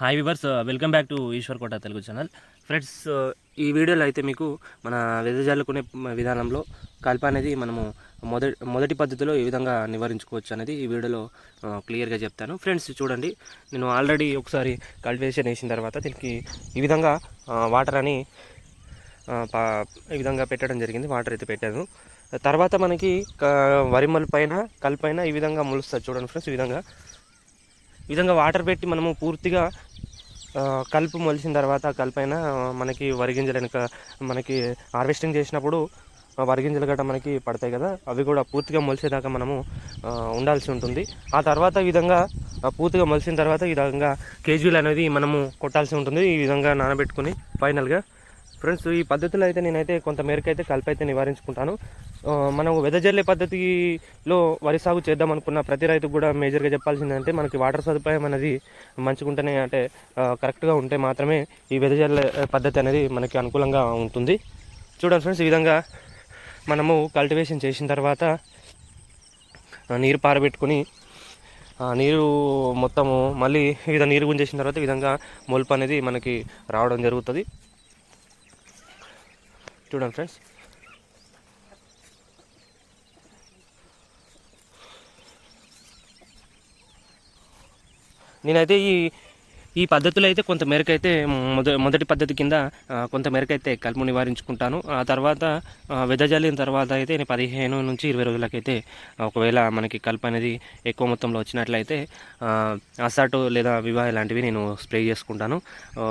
Hi viewers welcome back to Eshwar Kota Telugu channel friends ఈ వీడియోలో అయితే మీకు మన వెదజల్లుకునే విధానంలో కల్ప అనేది మనము మొదటి మొదటి పద్ధతిలో ఏ విధంగా నివారించుకోవచ్చు అనేది ఈ వీడియోలో క్లియర్గా చెప్తాను. ఫ్రెండ్స్ చూడండి. నేను ఆల్రెడీ ఒకసారి కల్టివేషన్ వేసిన తర్వాత దీనికి ఈ విధంగా వాటర్ అని పా- ఈ విధంగా పెట్టడం జరిగింది. వాటర్ అయితే పెట్టాను. తర్వాత మనకి క- వరి పైన కల్పైన ఈ విధంగా మొలుస్తుంది చూడండి ఫ్రెండ్స్ ఈ విధంగా. విధంగా వాటర్ పెట్టి మనము పూర్తిగా కలుపు మొలిచిన తర్వాత కలుపైన మనకి వరిగింజలు వెనక మనకి హార్వెస్టింగ్ చేసినప్పుడు వరిగింజలు గట్రా మనకి పడతాయి కదా అవి కూడా పూర్తిగా మొలిసేదాకా మనము ఉండాల్సి ఉంటుంది. ఆ తర్వాత ఈ విధంగా పూర్తిగా మొలిసిన తర్వాత ఈ విధంగా కేజీలు అనేది మనము కొట్టాల్సి ఉంటుంది. ఈ విధంగా నానబెట్టుకుని ఫైనల్గా ఫ్రెండ్స్ ఈ పద్ధతిలో అయితే నేనైతే కొంత మేరకు అయితే కలిపి అయితే నివారించుకుంటాను మనం వెదజల్లే పద్ధతిలో వరి సాగు చేద్దాం అనుకున్న ప్రతి రైతుకు కూడా మేజర్గా చెప్పాల్సిందంటే మనకి వాటర్ సదుపాయం అనేది మంచిగుంటేనే అంటే కరెక్ట్గా ఉంటే మాత్రమే ఈ వెదజల్లే పద్ధతి అనేది మనకి అనుకూలంగా ఉంటుంది. చూడండి ఫ్రెండ్స్ ఈ విధంగా మనము కల్టివేషన్ చేసిన తర్వాత నీరు పారబెట్టుకుని నీరు మొత్తము మళ్ళీ ఈ విధంగా నీరు గుంజేసిన తర్వాత ఈ విధంగా మొలుపు అనేది మనకి రావడం జరుగుతుంది. చూడండి ఫ్రెండ్స్. నేనైతే ఈ ఈ పద్ధతిలో అయితే కొంత మేరకైతే మొద మొదటి పద్ధతి కింద కొంత మేరకైతే కలుపు నివారించుకుంటాను. ఆ తర్వాత ఆ, వెదజల్లిన తర్వాత అయితే నేను పదిహేను నుంచి ఇరవై రోజులకైతే ఒకవేళ మనకి కలుపు అనేది ఎక్కువ మొత్తంలో వచ్చినట్లయితే అసాటో అసాటు లేదా వివాహ లాంటివి నేను స్ప్రే చేసుకుంటాను.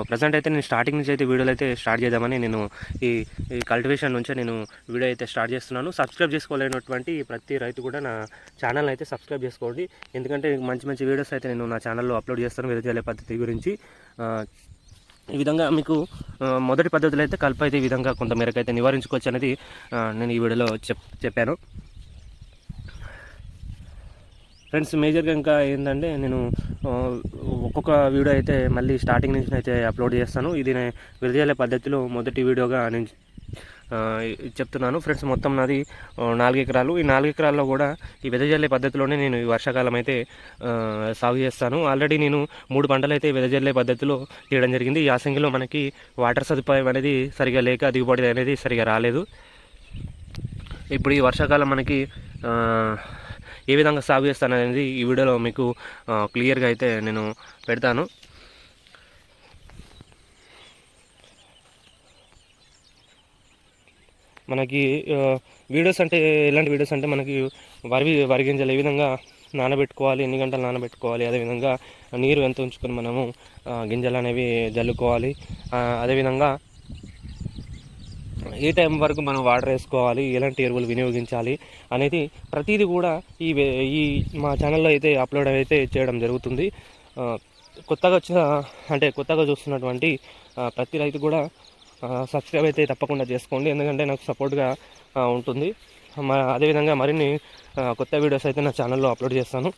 ప్రజెంట్ అయితే నేను స్టార్టింగ్ నుంచి అయితే వీడియోలు అయితే స్టార్ట్ చేద్దామని నేను ఈ ఈ కల్టివేషన్ నుంచే నేను వీడియో అయితే స్టార్ట్ చేస్తున్నాను. సబ్స్క్రైబ్ చేసుకోలేనటువంటి ప్రతి రైతు కూడా నా ఛానల్ అయితే సబ్స్క్రైబ్ చేసుకోండి. ఎందుకంటే మంచి మంచి వీడియోస్ అయితే నేను నా ఛానల్లో అప్లోడ్ చేస్తాను. వెదజల్లే పద్ధతి గురించి గురించి ఈ విధంగా మీకు మొదటి పద్ధతిలో అయితే కలుపు అయితే ఈ విధంగా కొంత మేరకు అయితే నివారించుకోవచ్చు అనేది నేను ఈ వీడియోలో చెప్ చెప్పాను. ఫ్రెండ్స్ మేజర్గా ఇంకా ఏంటంటే నేను ఒక్కొక్క వీడియో అయితే మళ్ళీ స్టార్టింగ్ నుంచి అయితే అప్లోడ్ చేస్తాను. ఇది నేను విడుదల పద్ధతిలో మొదటి వీడియోగా నేను చెప్తున్నాను. ఫ్రెండ్స్ మొత్తం నాది నాలుగు ఎకరాలు. ఈ నాలుగు ఎకరాల్లో కూడా ఈ వెదజల్లే పద్ధతిలోనే నేను ఈ వర్షాకాలం అయితే సాగు చేస్తాను. ఆల్రెడీ నేను మూడు పంటలు అయితే వెదజల్లే పద్ధతిలో తీయడం జరిగింది. ఈ యాసంగిలో మనకి వాటర్ సదుపాయం అనేది సరిగా లేక దిగుబడి అనేది సరిగా రాలేదు. ఇప్పుడు ఈ వర్షాకాలం మనకి ఏ విధంగా సాగు చేస్తాను అనేది ఈ వీడియోలో మీకు క్లియర్గా అయితే నేను పెడతాను. మనకి వీడియోస్ అంటే ఎలాంటి వీడియోస్ అంటే మనకి వరి వరి గింజలు ఏ విధంగా నానబెట్టుకోవాలి ఎన్ని గంటలు నానబెట్టుకోవాలి అదేవిధంగా నీరు ఎంత ఉంచుకొని మనము గింజలు అనేవి జల్లుకోవాలి. అదేవిధంగా ఏ టైం వరకు మనం వాటర్ వేసుకోవాలి ఎలాంటి ఎరువులు వినియోగించాలి అనేది ప్రతిదీ కూడా ఈ ఈ మా ఛానల్లో అయితే అప్లోడ్ అయితే చేయడం జరుగుతుంది. కొత్తగా వచ్చిన అంటే కొత్తగా చూస్తున్నటువంటి ప్రతి రైతు కూడా సబ్స్క్రైబ్ అయితే తప్పకుండా చేసుకోండి. ఎందుకంటే నాకు సపోర్ట్గా ఉంటుంది. మా అదేవిధంగా మరిన్ని కొత్త వీడియోస్ అయితే నా ఛానల్లో అప్లోడ్ చేస్తాను.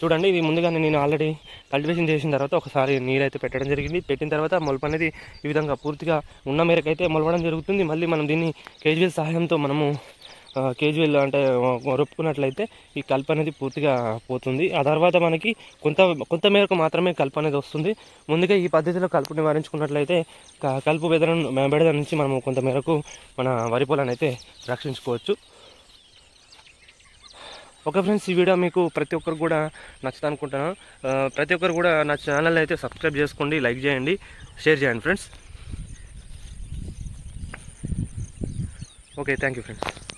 చూడండి ఇది ముందుగానే నేను ఆల్రెడీ కల్టివేషన్ చేసిన తర్వాత ఒకసారి నీరు అయితే పెట్టడం జరిగింది. పెట్టిన తర్వాత మొలప అనేది ఈ విధంగా పూర్తిగా ఉన్న మేరకు అయితే మొలవడం జరుగుతుంది. మళ్ళీ మనం దీన్ని కేజీఎల్ సహాయంతో మనము కేజీలు అంటే రొప్పుకున్నట్లయితే ఈ కలుపు అనేది పూర్తిగా పోతుంది. ఆ తర్వాత మనకి కొంత కొంత మేరకు మాత్రమే కలుపు అనేది వస్తుంది. ముందుగా ఈ పద్ధతిలో కలుపు నివారించుకున్నట్లయితే క- కలుపు బెదర బెడద నుంచి మనము కొంత మేరకు మన వరి పొలాన్ని అయితే రక్షించుకోవచ్చు. ఓకే ఫ్రెండ్స్ ఈ వీడియో మీకు ప్రతి ఒక్కరు కూడా నచ్చుతా అనుకుంటున్నాను ప్రతి ఒక్కరు కూడా నా ఛానల్ అయితే సబ్స్క్రైబ్ చేసుకోండి లైక్ చేయండి షేర్ చేయండి friends. Okay thank you friends.